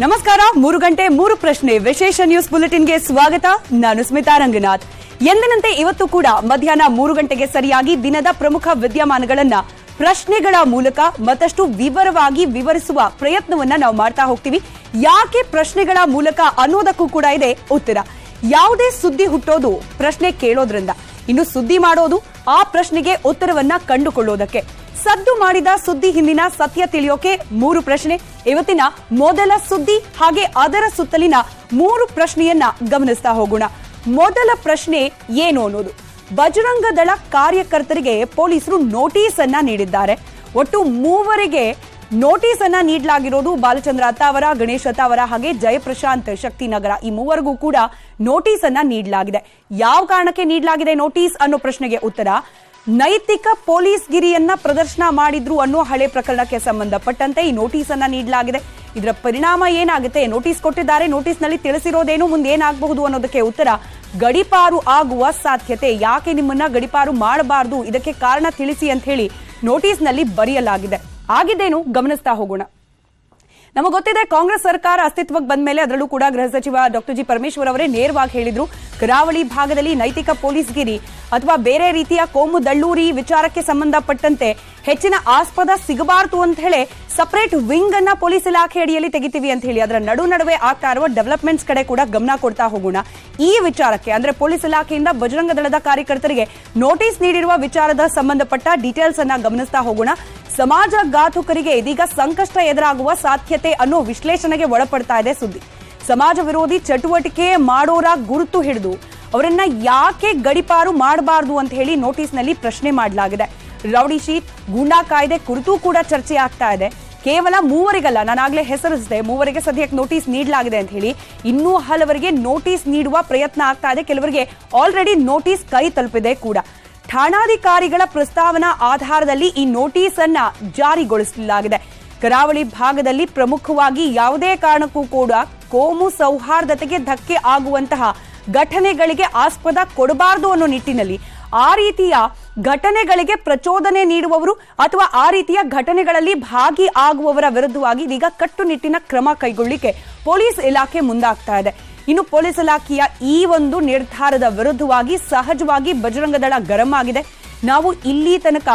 ನಮಸ್ಕಾರ, ಮೂರು ಗಂಟೆ, ಮೂರು ಪ್ರಶ್ನೆ. ವಿಶೇಷ ನ್ಯೂಸ್ ಬುಲೆಟಿನ್ಗೆ ಸ್ವಾಗತ. ನಾನು ಸ್ಮಿತಾ ರಂಗನಾಥ್. ಎಂದಿನಂತೆ ಇವತ್ತು ಕೂಡ ಮಧ್ಯಾಹ್ನ ಮೂರು ಗಂಟೆಗೆ ಸರಿಯಾಗಿ ದಿನದ ಪ್ರಮುಖ ವಿದ್ಯಮಾನಗಳನ್ನ, ಪ್ರಶ್ನೆಗಳ ಮೂಲಕ ಮತ್ತಷ್ಟು ವಿವರವಾಗಿ ವಿವರಿಸುವ ಪ್ರಯತ್ನವನ್ನ ನಾವು ಮಾಡ್ತಾ ಹೋಗ್ತೀವಿ. ಯಾಕೆ ಪ್ರಶ್ನೆಗಳ ಮೂಲಕ ಅನ್ನೋದಕ್ಕೂ ಕೂಡ ಇದೆ ಉತ್ತರ. ಯಾವುದೇ ಸುದ್ದಿ ಹುಟ್ಟೋದು ಪ್ರಶ್ನೆ ಕೇಳೋದ್ರಿಂದ. ಇನ್ನು ಸುದ್ದಿ ಮಾಡೋದು ಆ ಪ್ರಶ್ನೆಗೆ ಉತ್ತರವನ್ನ ಕಂಡುಕೊಳ್ಳೋದಕ್ಕೆ. ಸದ್ದು ಮಾಡಿದ ಸುದ್ದಿ ಹಿಂದಿನ ಸತ್ಯ ತಿಳಿಯೋಕೆ ಮೂರು ಪ್ರಶ್ನೆ. ಇವತ್ತಿನ ಮೊದಲ ಸುದ್ದಿ ಹಾಗೆ ಅದರ ಸುತ್ತಲಿನ ಮೂರು ಪ್ರಶ್ನೆಯನ್ನ ಗಮನಿಸ್ತಾ ಹೋಗೋಣ. ಮೊದಲ ಪ್ರಶ್ನೆ ಏನು ಅನ್ನೋದು. ಬಜರಂಗ ದಳ ಕಾರ್ಯಕರ್ತರಿಗೆ ಪೊಲೀಸರು ನೋಟಿಸ್ ಅನ್ನ ನೀಡಿದ್ದಾರೆ. ಒಟ್ಟು ಮೂವರಿಗೆ ನೋಟಿಸ್ ಅನ್ನ ನೀಡಲಾಗಿರೋದು ಬಾಲಚಂದ್ರ ಅತ್ತಾವರ ಗಣೇಶ್ ಅತ್ತಾವರ ಹಾಗೆ ಜಯಪ್ರಶಾಂತ್ ಶಕ್ತಿನಗರ. ಈ ಮೂವರಿಗೂ ಕೂಡ ನೋಟಿಸ್ ಅನ್ನ ನೀಡಲಾಗಿದೆ. ಯಾವ ಕಾರಣಕ್ಕೆ ನೀಡಲಾಗಿದೆ ನೋಟಿಸ್ ಅನ್ನೋ ಪ್ರಶ್ನೆಗೆ ಉತ್ತರ. ನೈತಿಕ ಪೊಲೀಸ್ ಗಿರಿಯನ್ನ ಪ್ರದರ್ಶನ ಮಾಡಿದ್ರು ಅನ್ನೋ ಹಳೆ ಪ್ರಕರಣಕ್ಕೆ ಸಂಬಂಧಪಟ್ಟಂತೆ ಈ ನೋಟಿಸ್ ಅನ್ನ ನೀಡಲಾಗಿದೆ. ಇದರ ಪರಿಣಾಮ ಏನಾಗುತ್ತೆ? ನೋಟಿಸ್ ಕೊಟ್ಟಿದ್ದಾರೆ. ನೋಟಿಸ್ನಲ್ಲಿ ತಿಳಿಸಿರೋದೇನು ಮುಂದೆ ಏನಾಗಬಹುದು ಅನ್ನೋದಕ್ಕೆ ಉತ್ತರ, ಗಡಿಪಾರು ಆಗುವ ಸಾಧ್ಯತೆ. ಯಾಕೆ ನಿಮ್ಮನ್ನ ಗಡಿಪಾರು ಮಾಡಬಾರದು? ಇದಕ್ಕೆ ಕಾರಣ ತಿಳಿಸಿ ಅಂತ ಹೇಳಿ ನೋಟಿಸ್ನಲ್ಲಿ ಬರೆಯಲಾಗಿದೆ. ಆಗಿದ್ದೇನು? ಗಮನಿಸ್ತಾ ಹೋಗೋಣ. ನಮಗೆ ಗೊತ್ತಿದೆ ಕಾಂಗ್ರೆಸ್ ಸರ್ಕಾರ ಅಸ್ತಿತ್ವಕ್ಕೆ ಬಂದ ಮೇಲೆ ಅದರಲ್ಲೂ ಕೂಡ ಗೃಹ ಸಚಿವ ಡಾಕ್ಟರ್ ಜಿ ಪರಮೇಶ್ವರ್ ಅವರೇ ನೇರವಾಗಿ ಹೇಳಿದ್ರು, ಕರಾವಳಿ ಭಾಗದಲ್ಲಿ ನೈತಿಕ ಪೊಲೀಸ್ಗಿರಿ ಅಥವಾ ಬೇರೆ ರೀತಿಯ ಕೋಮು ದಳ್ಳೂರಿ ವಿಚಾರಕ್ಕೆ ಸಂಬಂಧಪಟ್ಟಂತೆ ಹೆಚ್ಚಿನ ಆಸ್ಪದ ಸಿಗಬಾರದು ಅಂತ ಹೇಳಿ ಸಪರೇಟ್ ವಿಂಗ್ ಅನ್ನ ಪೊಲೀಸ್ ಇಲಾಖೆ ಅಡಿಯಲ್ಲಿ ತೆಗಿತೀವಿ ಅಂತ ಹೇಳಿ. ಅದರ ನಡು ನಡುವೆ ಆಗ್ತಾ ಇರುವ ಡೆವಲಪ್ಮೆಂಟ್ಸ್ ಕಡೆ ಕೂಡ ಗಮನ ಕೊಡ್ತಾ ಹೋಗೋಣ. ಈ ವಿಚಾರಕ್ಕೆ ಅಂದ್ರೆ ಪೊಲೀಸ್ ಇಲಾಖೆಯಿಂದ ಬಜರಂಗ ದಳದ ಕಾರ್ಯಕರ್ತರಿಗೆ ನೋಟಿಸ್ ನೀಡಿರುವ ವಿಚಾರದ ಸಂಬಂಧಪಟ್ಟ ಡೀಟೇಲ್ಸ್ ಅನ್ನ ಗಮನಿಸ್ತಾ ಹೋಗೋಣ. ಸಮಾಜ ಘಾತುಕರಿಗೆ ಇದೀಗ ಸಂಕಷ್ಟ ಎದುರಾಗುವ ಸಾಧ್ಯತೆ ಅನ್ನೋ ವಿಶ್ಲೇಷಣೆಗೆ ಒಳಪಡ್ತಾ ಇದೆ ಸುದ್ದಿ. ಸಮಾಜ ವಿರೋಧಿ ಚಟುವಟಿಕೆ ಮಾಡೋರ ಗುರುತು ಹಿಡಿದು ಅವರನ್ನ ಯಾಕೆ ಗಡಿಪಾರು ಮಾಡಬಾರದು ಅಂತ ಹೇಳಿ ನೋಟಿಸ್ನಲ್ಲಿ ಪ್ರಶ್ನೆ ಮಾಡಲಾಗಿದೆ. ರೌಡಿ ಶೀಟ್, ಗೂಂಡಾ ಕಾಯ್ದೆ ಕುರಿತು ಕೂಡ ಚರ್ಚೆ ಆಗ್ತಾ ಇದೆ. ಕೇವಲ ಮೂವರಿಗಲ್ಲ ನಾನಾಗಲೇ ಹೆಸರಿಸಿದೆ, ಮೂವರಿಗೆ ಸದ್ಯಕ್ಕೆ ನೋಟಿಸ್ ನೀಡಲಾಗಿದೆ ಅಂತ ಹೇಳಿ ಇನ್ನೂ ಹಲವರಿಗೆ ನೋಟಿಸ್ ನೀಡುವ ಪ್ರಯತ್ನ ಆಗ್ತಾ ಇದೆ. ಕೆಲವರಿಗೆ ಆಲ್ರೆಡಿ ನೋಟಿಸ್ ಕೈ ತಲುಪಿದೆ ಕೂಡ. ಠಾಣಾಧಿಕಾರಿಗಳ ಪ್ರಸ್ತಾವನಾ ಆಧಾರದಲ್ಲಿ ಈ ನೋಟಿಸ್ ಅನ್ನ ಜಾರಿಗೊಳಿಸಲಾಗಿದೆ. ಕರಾವಳಿ ಭಾಗದಲ್ಲಿ ಪ್ರಮುಖವಾಗಿ ಯಾವುದೇ ಕಾರಣಕ್ಕೂ ಕೂಡ ಕೋಮು ಸೌಹಾರ್ದತೆಗೆ ಧಕ್ಕೆ ಆಗುವಂತಹ ಘಟನೆಗಳಿಗೆ ಆಸ್ಪದ ಕೊಡಬಾರದು ಅನ್ನೋ ನಿಟ್ಟಿನಲ್ಲಿ ಆ ರೀತಿಯ ಘಟನೆಗಳಿಗೆ ಪ್ರಚೋದನೆ ನೀಡುವವರು ಅಥವಾ ಆ ರೀತಿಯ ಘಟನೆಗಳಲ್ಲಿ ಭಾಗಿ ಆಗುವವರ ವಿರುದ್ಧವಾಗಿ ಇದೀಗ ಕಟ್ಟುನಿಟ್ಟಿನ ಕ್ರಮ ಕೈಗೊಳ್ಳಿಕ್ಕೆ ಪೊಲೀಸ್ ಇಲಾಖೆ ಮುಂದಾಗ್ತಾ ಇದೆ. ಇನ್ನು ಪೊಲೀಸ್ ಇಲಾಖೆಯ ಈ ಒಂದು ನಿರ್ಧಾರದ ವಿರುದ್ಧವಾಗಿ ಸಹಜವಾಗಿ ಬಜರಂಗ ದಳ ಗರಂ ಆಗಿದೆ. ನಾವು ಇಲ್ಲಿ ತನಕ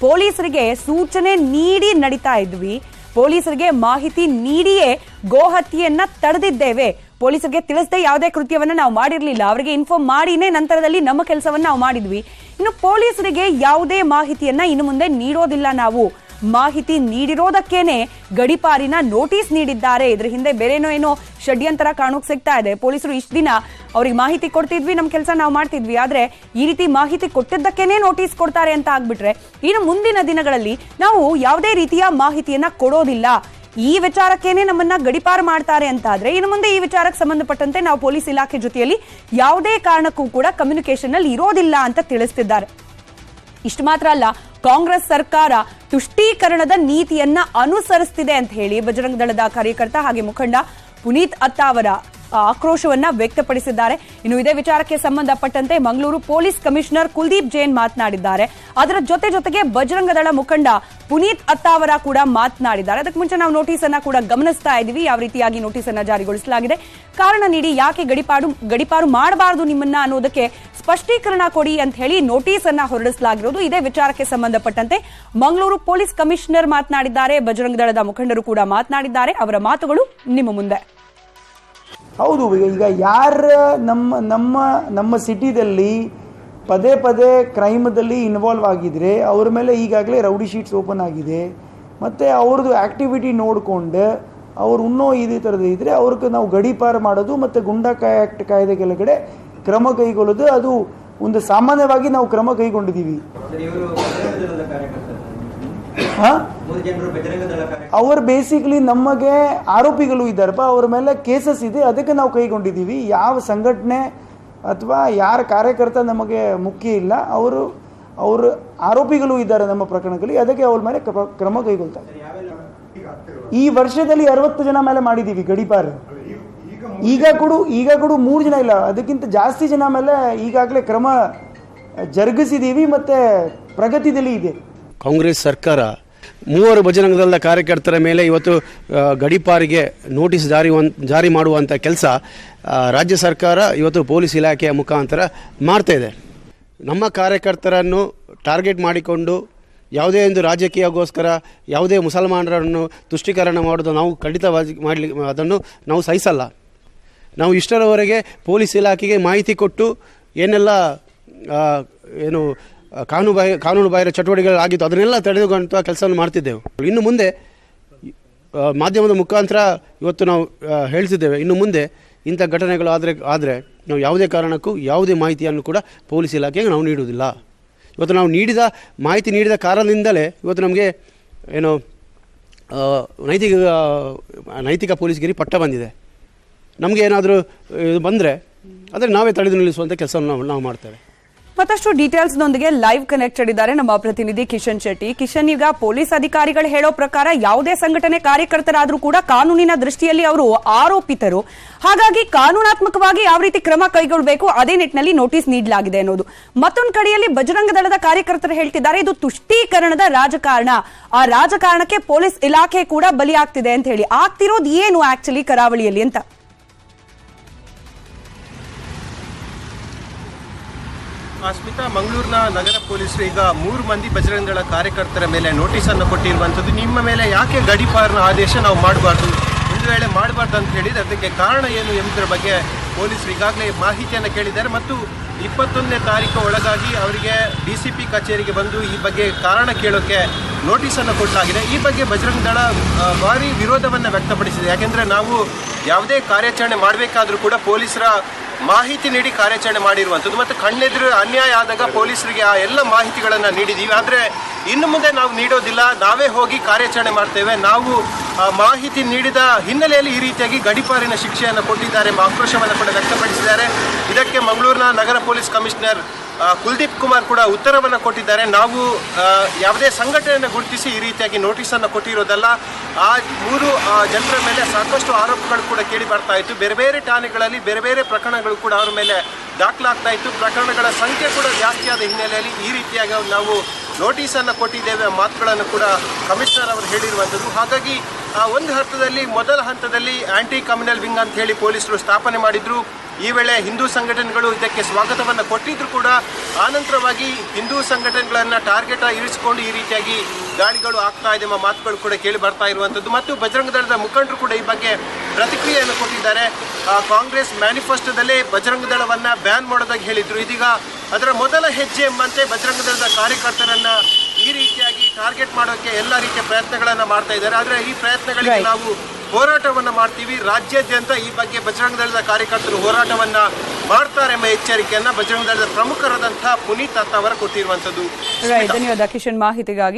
ಪೊಲೀಸರಿಗೆ ಸೂಚನೆ ನೀಡಿ ನಡೀತಾ ಇದ್ವಿ. ಪೊಲೀಸರಿಗೆ ಮಾಹಿತಿ ನೀಡಿಯೇ ಗೋಹತ್ಯೆಯನ್ನ ತಡೆದಿದ್ದೇವೆ. ಪೊಲೀಸರಿಗೆ ತಿಳಿಸದೆ ಯಾವುದೇ ಕೃತ್ಯವನ್ನ ನಾವು ಮಾಡಿರಲಿಲ್ಲ. ಅವರಿಗೆ ಇನ್ಫಾರ್ಮ್ ಮಾಡಿನೇ ನಂತರದಲ್ಲಿ ನಮ್ಮ ಕೆಲಸವನ್ನ ನಾವು ಮಾಡಿದ್ವಿ. ಇನ್ನು ಪೊಲೀಸರಿಗೆ ಯಾವುದೇ ಮಾಹಿತಿಯನ್ನ ಇನ್ನು ಮುಂದೆ ನೀಡೋದಿಲ್ಲ ನಾವು. ಮಾಹಿತಿ ನೀಡಿರೋದಕ್ಕೇನೆ ಗಡಿಪಾರಿನ ನೋಟಿಸ್ ನೀಡಿದ್ದಾರೆ. ಇದ್ರ ಹಿಂದೆ ಬೇರೆನೋ ಏನೋ ಷಡ್ಯಂತರ ಕಾಣೋಕ್ ಸಿಗ್ತಾ ಇದೆ. ಪೊಲೀಸರು ಇಷ್ಟು ದಿನ ಅವ್ರಿಗೆ ಮಾಹಿತಿ ಕೊಡ್ತಿದ್ವಿ ನಮ್ಮ ಕೆಲಸ ನಾವು ಮಾಡ್ತಿದ್ವಿ. ಆದ್ರೆ ಈ ರೀತಿ ಮಾಹಿತಿ ಕೊಟ್ಟಿದ್ದಕ್ಕೇನೆ ನೋಟಿಸ್ ಕೊಡ್ತಾರೆ ಅಂತ ಆಗ್ಬಿಟ್ರೆ ಇನ್ನು ಮುಂದಿನ ದಿನಗಳಲ್ಲಿ ನಾವು ಯಾವುದೇ ರೀತಿಯ ಮಾಹಿತಿಯನ್ನ ಕೊಡೋದಿಲ್ಲ. ಈ ವಿಚಾರಕ್ಕೇನೆ ನಮ್ಮನ್ನ ಗಡಿಪಾರು ಮಾಡ್ತಾರೆ ಅಂತ ಆದ್ರೆ ಇನ್ನು ಮುಂದೆ ಈ ವಿಚಾರಕ್ಕೆ ಸಂಬಂಧಪಟ್ಟಂತೆ ನಾವು ಪೊಲೀಸ್ ಇಲಾಖೆ ಜೊತೆಯಲ್ಲಿ ಯಾವುದೇ ಕಾರಣಕ್ಕೂ ಕೂಡ ಕಮ್ಯುನಿಕೇಶನ್ ಅಲ್ಲಿ ಇರೋದಿಲ್ಲ ಅಂತ ತಿಳಿಸ್ತಿದ್ದಾರೆ. ಇಷ್ಟು ಮಾತ್ರ ಅಲ್ಲ, ಕಾಂಗ್ರೆಸ್ ಸರ್ಕಾರ ತುಷ್ಟೀಕರಣದ ನೀತಿಯನ್ನ ಅನುಸರಿಸ್ತಿದೆ ಅಂತ ಹೇಳಿ ಬಜರಂಗ ದಳದ ಕಾರ್ಯಕರ್ತ ಹಾಗೆ ಮುಖಂಡ ಪುನೀತ್ ಅತ್ತಾವರ ಅವರ ಆಕ್ರೋಶವನ್ನ ವ್ಯಕ್ತಪಡಿಸಿದ್ದಾರೆ. ಇನ್ನು ಇದೇ ವಿಚಾರಕ್ಕೆ ಸಂಬಂಧಪಟ್ಟಂತೆ ಮಂಗಳೂರು ಪೊಲೀಸ್ ಕಮಿಷನರ್ ಕುಲ್ದೀಪ್ ಜೈನ್ ಮಾತನಾಡಿದ್ದಾರೆ. ಅದರ ಜೊತೆ ಜೊತೆಗೆ ಬಜರಂಗ ದಳ ಮುಖಂಡ ಪುನೀತ್ ಅತ್ತಾವರ ಕೂಡ ಮಾತನಾಡಿದ್ದಾರೆ. ಅದಕ್ಕೆ ಮುಂಚೆ ನಾವು ನೋಟಿಸ್ ಅನ್ನ ಕೂಡ ಗಮನಿಸ್ತಾ ಇದ್ದೀವಿ. ಯಾವ ರೀತಿಯಾಗಿ ನೋಟಿಸ್ ಅನ್ನ ಜಾರಿಗೊಳಿಸಲಾಗಿದೆ. ಕಾರಣ ನೀಡಿ, ಯಾಕೆ ಗಡಿಪಾಡು, ಗಡಿಪಾರು ಮಾಡಬಾರದು ನಿಮ್ಮನ್ನ ಅನ್ನೋದಕ್ಕೆ ಸ್ಪಷ್ಟೀಕರಣ ಕೊಡಿ ಅಂತ ಹೇಳಿ ನೋಟಿಸ್ ಅನ್ನ ಹೊರಡಿಸಲಾಗಿರೋದು ಇದೇ ವಿಚಾರಕ್ಕೆ ಸಂಬಂಧಪಟ್ಟಂತೆ ಮಂಗಳೂರು ಪೊಲೀಸ್ ಕಮಿಷನರ್ ಮಾತನಾಡಿದ್ದಾರೆ. ಬಜರಂಗ ದಳದ ಮುಖಂಡರು ಕೂಡ ಮಾತನಾಡಿದ್ದಾರೆ. ಅವರ ಮಾತುಗಳು ನಿಮ್ಮ ಮುಂದೆ. ಹೌದು, ಈಗ- ಯಾರ ನಮ್ಮ ನಮ್ಮ ನಮ್ಮ ಸಿಟಿದಲ್ಲಿ ಪದೇ ಪದೇ ಕ್ರೈಮದಲ್ಲಿ ಇನ್ವಾಲ್ವ್ ಆಗಿದ್ರೆ ಅವ್ರ ಮೇಲೆ ಈಗಾಗಲೇ ರೌಡಿ ಶೀಟ್ಸ್ ಓಪನ್ ಆಗಿದೆ. ಮತ್ತು ಅವ್ರದ್ದು ಆ್ಯಕ್ಟಿವಿಟಿ ನೋಡಿಕೊಂಡು ಅವ್ರು ಇನ್ನೂ ಇದೇ ಥರದ್ದು ಇದ್ದರೆ ಅವ್ರಿಗೆ ನಾವು ಗಡೀಪಾರು ಮಾಡೋದು ಮತ್ತು ಗುಂಡಾ ಕಾಯ್ ಆ್ಯಕ್ಟ್ ಕಾಯ್ದೆ ಕೆಳಗಡೆ ಕ್ರಮ ಕೈಗೊಳ್ಳೋದು ಅದು ಒಂದು ಸಾಮಾನ್ಯವಾಗಿ ನಾವು ಕ್ರಮ ಕೈಗೊಂಡಿದ್ದೀವಿ. ಅವರು ಬೇಸಿಕಲಿ ನಮಗೆ ಆರೋಪಿಗಳು ಇದ್ದಾರಪ್ಪ ಅವ್ರ ಮೇಲೆ ಕೇಸಸ್ ಇದೆ ಅದಕ್ಕೆ ನಾವು ಕೈಗೊಂಡಿದ್ದೀವಿ. ಯಾವ ಸಂಘಟನೆ ಅಥವಾ ಯಾರ ಕಾರ್ಯಕರ್ತ ನಮಗೆ ಮುಖ್ಯ ಇಲ್ಲ ಅವರು ಅವರು ಆರೋಪಿಗಳು ಇದ್ದಾರೆ ನಮ್ಮ ಪ್ರಕರಣಗಳಲ್ಲಿ ಅದಕ್ಕೆ ಅವ್ರ ಮೇಲೆ ಕ್ರಮ- ಕ್ರಮ ಕೈಗೊಳ್ತಾರೆ ಈ ವರ್ಷದಲ್ಲಿ ಅರವತ್ತು ಜನ ಮೇಲೆ ಮಾಡಿದ್ದೀವಿ ಗಡಿಪಾರು ಈಗ ಕೂಡ ಈಗ ಕೂಡ, ಮೂರು ಜನ ಇಲ್ಲ. ಅದಕ್ಕಿಂತ ಜಾಸ್ತಿ ಜನ ಮೇಲೆ ಈಗಾಗಲೇ ಕ್ರಮ ಜರುಗಿಸಿದ್ದೀವಿ ಮತ್ತು ಪ್ರಗತಿದಲ್ಲಿ ಇದೆ. ಕಾಂಗ್ರೆಸ್ ಸರ್ಕಾರ ಮೂವರು ಬಜರಂಗ ದಳದ ಕಾರ್ಯಕರ್ತರ ಮೇಲೆ ಇವತ್ತು ಗಡಿಪಾರಿಗೆ ನೋಟಿಸ್ ಜಾರಿ ಜಾರಿ ಮಾಡುವಂಥ ಕೆಲಸ ರಾಜ್ಯ ಸರ್ಕಾರ ಇವತ್ತು ಪೊಲೀಸ್ ಇಲಾಖೆಯ ಮುಖಾಂತರ ಮಾಡ್ತಾ ಇದೆ. ನಮ್ಮ ಕಾರ್ಯಕರ್ತರನ್ನು ಟಾರ್ಗೆಟ್ ಮಾಡಿಕೊಂಡು ಯಾವುದೇ ಒಂದು ರಾಜಕೀಯಗೋಸ್ಕರ ಯಾವುದೇ ಮುಸಲ್ಮಾನರನ್ನು ತುಷ್ಟೀಕರಣ ಮಾಡೋದು ನಾವು ಖಂಡಿತವಾಗಿ ಮಾಡಲಿ, ಅದನ್ನು ನಾವು ಸಹಿಸಲ್ಲ. ನಾವು ಇಷ್ಟರವರೆಗೆ ಪೊಲೀಸ್ ಇಲಾಖೆಗೆ ಮಾಹಿತಿ ಕೊಟ್ಟು ಏನೆಲ್ಲ ಏನು ಕಾನೂನು ಬಾಹಿ ಕಾನೂನು ಬಾಹಿರ ಚಟುವಟಿಕೆಗಳಾಗಿತ್ತು, ಅದನ್ನೆಲ್ಲ ತಡೆದುಕೊಂಡ ಕೆಲಸವನ್ನು ಮಾಡ್ತಿದ್ದೆವು. ಇನ್ನು ಮುಂದೆ ಮಾಧ್ಯಮದ ಮುಖಾಂತರ ಇವತ್ತು ನಾವು ಹೇಳ್ತಿದ್ದೇವೆ. ಇನ್ನು ಮುಂದೆ ಇಂಥ ಘಟನೆಗಳು ಆದರೆ ಆದರೆ ನಾವು ಯಾವುದೇ ಕಾರಣಕ್ಕೂ ಯಾವುದೇ ಮಾಹಿತಿಯನ್ನು ಕೂಡ ಪೊಲೀಸ್ ಇಲಾಖೆಗೆ ನಾವು ನೀಡುವುದಿಲ್ಲ. ಇವತ್ತು ನಾವು ನೀಡಿದ ಮಾಹಿತಿ ನೀಡಿದ ಕಾರಣದಿಂದಲೇ ಇವತ್ತು ನಮಗೆ ಏನು ನೈತಿಕ ನೈತಿಕ ಪೊಲೀಸ್ಗಿರಿ ಪಟ್ಟ ಬಂದಿದೆ. ನಮಗೆ ಏನಾದರೂ ಇದು ಬಂದರೆ ಅಂದರೆ ನಾವೇ ತಡೆದು ನಿಲ್ಲಿಸುವಂಥ ಕೆಲಸವನ್ನು ನಾವು ನಾವು ಮಾಡ್ತೇವೆ. ಮತ್ತಷ್ಟು ಡೀಟೇಲ್ಸ್ನೊಂದಿಗೆ ಲೈವ್ ಕನೆಕ್ಟೆಡ್ ಇದ್ದಾರೆ ನಮ್ಮ ಪ್ರತಿನಿಧಿ ಕಿಶನ್ ಶೆಟ್ಟಿ. ಕಿಶನ್, ಈಗ ಪೊಲೀಸ್ ಅಧಿಕಾರಿಗಳು ಹೇಳೋ ಪ್ರಕಾರ ಯಾವುದೇ ಸಂಘಟನೆ ಕಾರ್ಯಕರ್ತರಾದರೂ ಕೂಡ ಕಾನೂನಿನ ದೃಷ್ಟಿಯಲ್ಲಿ ಅವರು ಆರೋಪಿತರು. ಹಾಗಾಗಿ ಕಾನೂನಾತ್ಮಕವಾಗಿ ಯಾವ ರೀತಿ ಕ್ರಮ ಕೈಗೊಳ್ಳಬೇಕು ಅದೇ ನಿಟ್ಟಿನಲ್ಲಿ ನೋಟಿಸ್ ನೀಡಲಾಗಿದೆ ಅನ್ನೋದು. ಮತ್ತೊಂದು ಕಡೆಯಲ್ಲಿ ಬಜರಂಗ ದಳದ ಕಾರ್ಯಕರ್ತರು ಹೇಳ್ತಿದ್ದಾರೆ, ಇದು ತುಷ್ಟೀಕರಣದ ರಾಜಕಾರಣ. ಆ ರಾಜಕಾರಣಕ್ಕೆ ಪೊಲೀಸ್ ಇಲಾಖೆ ಕೂಡ ಬಲಿಯಾಗ್ತಿದೆ ಅಂತ ಹೇಳಿ. ಆಗ್ತಿರೋದು ಏನು ಆಕ್ಚುಲಿ ಕರಾವಳಿಯಲ್ಲಿ ಅಂತ? ಸ್ಮಿತಾ, ಮಂಗಳೂರಿನ ನಗರ ಪೊಲೀಸರು ಈಗ ಮೂರು ಮಂದಿ ಬಜರಂಗದಳ ಕಾರ್ಯಕರ್ತರ ಮೇಲೆ ನೋಟಿಸ್ ಅನ್ನು ಕೊಟ್ಟಿರುವಂಥದ್ದು. ನಿಮ್ಮ ಮೇಲೆ ಯಾಕೆ ಗಡಿಪಾರನ ಆದೇಶ ನಾವು ಮಾಡಬಾರ್ದು? ಒಂದು ವೇಳೆ ಮಾಡಬಾರ್ದು ಅಂತ ಹೇಳಿದ್ರೆ ಅದಕ್ಕೆ ಕಾರಣ ಏನು ಎಂಬುದರ ಬಗ್ಗೆ ಪೊಲೀಸರು ಈಗಾಗಲೇ ಮಾಹಿತಿಯನ್ನು ಕೇಳಿದ್ದಾರೆ. ಮತ್ತು ಇಪ್ಪತ್ತೊಂದನೇ ತಾರೀಕು ಒಳಗಾಗಿ ಅವರಿಗೆ ಡಿ ಸಿ ಪಿ ಕಚೇರಿಗೆ ಬಂದು ಈ ಬಗ್ಗೆ ಕಾರಣ ಕೇಳೋಕ್ಕೆ ನೋಟಿಸನ್ನು ಕೊಟ್ಟಾಗಿದೆ. ಈ ಬಗ್ಗೆ ಬಜರಂಗ ದಳ ಭಾರಿ ವಿರೋಧವನ್ನು ವ್ಯಕ್ತಪಡಿಸಿದೆ. ಯಾಕೆಂದರೆ ನಾವು ಯಾವುದೇ ಕಾರ್ಯಾಚರಣೆ ಮಾಡಬೇಕಾದರೂ ಕೂಡ ಪೊಲೀಸರ ಮಾಹಿತಿ ನೀಡಿ ಕಾರ್ಯಾಚರಣೆ ಮಾಡಿರುವಂಥದ್ದು ಮತ್ತು ಕಣ್ಣೆದುರು ಅನ್ಯಾಯ ಆದಾಗ ಪೊಲೀಸರಿಗೆ ಆ ಎಲ್ಲ ಮಾಹಿತಿಗಳನ್ನು ನೀಡಿದ್ದೀವಿ ಆದರೆ ಇನ್ನು ಮುಂದೆ ನಾವು ನೀಡೋದಿಲ್ಲ. ನಾವೇ ಹೋಗಿ ಕಾರ್ಯಾಚರಣೆ ಮಾಡ್ತೇವೆ. ನಾವು ಮಾಹಿತಿ ನೀಡಿದ ಹಿನ್ನೆಲೆಯಲ್ಲಿ ಈ ರೀತಿಯಾಗಿ ಗಡಿಪಾರಿನ ಶಿಕ್ಷೆಯನ್ನು ಕೊಟ್ಟಿದ್ದಾರೆ ಎಂಬ ಆಕ್ರೋಶವನ್ನು ಕೂಡ ವ್ಯಕ್ತಪಡಿಸಿದ್ದಾರೆ. ಇದಕ್ಕೆ ಮಂಗಳೂರಿನ ನಗರ ಪೊಲೀಸ್ ಕಮಿಷನರ್ ಕುಲ್ದೀಪ್ ಕುಮಾರ್ ಕೂಡ ಉತ್ತರವನ್ನು ಕೊಟ್ಟಿದ್ದಾರೆ. ನಾವು ಯಾವುದೇ ಸಂಘಟನೆಯನ್ನು ಗುರುತಿಸಿ ಈ ರೀತಿಯಾಗಿ ನೋಟಿಸನ್ನು ಕೊಟ್ಟಿರೋದಲ್ಲ. ಆ ಮೂರು ಜನರ ಮೇಲೆ ಸಾಕಷ್ಟು ಆರೋಪಗಳು ಕೂಡ ಕೇಳಿ ಬರ್ತಾ ಇತ್ತು. ಬೇರೆ ಬೇರೆ ಠಾಣೆಗಳಲ್ಲಿ ಬೇರೆ ಬೇರೆ ಪ್ರಕರಣಗಳು ಕೂಡ ಅವರ ಮೇಲೆ ದಾಖಲಾಗ್ತಾ ಇತ್ತು. ಪ್ರಕರಣಗಳ ಸಂಖ್ಯೆ ಕೂಡ ಜಾಸ್ತಿಯಾದ ಹಿನ್ನೆಲೆಯಲ್ಲಿ ಈ ರೀತಿಯಾಗಿ ನಾವು ನೋಟಿಸನ್ನು ಕೊಟ್ಟಿದ್ದೇವೆ ಮಾತುಗಳನ್ನು ಕೂಡ ಕಮಿಷನರ್ ಅವರು ಹೇಳಿರುವಂಥದ್ದು. ಹಾಗಾಗಿ ಒಂದು ಹಂತದಲ್ಲಿ ಮೊದಲ ಹಂತದಲ್ಲಿ ಆ್ಯಂಟಿ ಕಮ್ಯುನಲ್ ವಿಂಗ್ ಅಂತ ಹೇಳಿ ಪೊಲೀಸರು ಸ್ಥಾಪನೆ ಮಾಡಿದ್ರು. ಈ ವೇಳೆ ಹಿಂದೂ ಸಂಘಟನೆಗಳು ಇದಕ್ಕೆ ಸ್ವಾಗತವನ್ನು ಕೊಟ್ಟಿದ್ರು ಕೂಡ. ಆನಂತರವಾಗಿ ಹಿಂದೂ ಸಂಘಟನೆಗಳನ್ನು ಟಾರ್ಗೆಟ್ ಇರಿಸಿಕೊಂಡು ಈ ರೀತಿಯಾಗಿ ದಾಳಿಗಳು ಆಗ್ತಾ ಇದೆ ಎಂಬ ಮಾತುಗಳು ಕೂಡ ಕೇಳಿ ಬರ್ತಾ ಇರುವಂಥದ್ದು ಮತ್ತು ಬಜರಂಗ ದಳದ ಮುಖಂಡರು ಕೂಡ ಈ ಬಗ್ಗೆ ಪ್ರತಿಕ್ರಿಯೆಯನ್ನು ಕೊಟ್ಟಿದ್ದಾರೆ. ಆ, ಕಾಂಗ್ರೆಸ್ ಮ್ಯಾನಿಫೆಸ್ಟೋದಲ್ಲೇ ಬಜರಂಗ ದಳವನ್ನು ಬ್ಯಾನ್ ಮಾಡೋದಾಗಿ ಹೇಳಿದ್ರು. ಇದೀಗ ಅದರ ಮೊದಲ ಹೆಜ್ಜೆ ಎಂಬಂತೆ ಬಜರಂಗ ದಳದ ಕಾರ್ಯಕರ್ತರನ್ನು ಈ ರೀತಿಯಾಗಿ ಟಾರ್ಗೆಟ್ ಮಾಡೋಕೆ ಎಲ್ಲ ರೀತಿಯ ಪ್ರಯತ್ನಗಳನ್ನ ಮಾಡ್ತಾ ಇದ್ದಾರೆ. ಆದರೆ ಈ ಪ್ರಯತ್ನಗಳಿಗೆ. ನಾವು ಹೋರಾಟವನ್ನ ಮಾಡ್ತೀವಿ. ರಾಜ್ಯಾದ್ಯಂತ ಈ ಬಗ್ಗೆ ಬಜರಂಗ ದಳದ ಕಾರ್ಯಕರ್ತರು ಹೋರಾಟವನ್ನ ಮಾಡ್ತಾರೆ ಎಂಬ ಎಚ್ಚರಿಕೆಯನ್ನ ಬಜರಂಗ ದಳದ ಪ್ರಮುಖರಾದಂತಹ ಪುನೀತ್ ಅತ್ತ ಅವರ ಕೊಟ್ಟಿರುವಂತದ್ದು ಧನ್ಯವಾದ ಕಿಶನ್ ಮಾಹಿತಿಗಾಗಿ.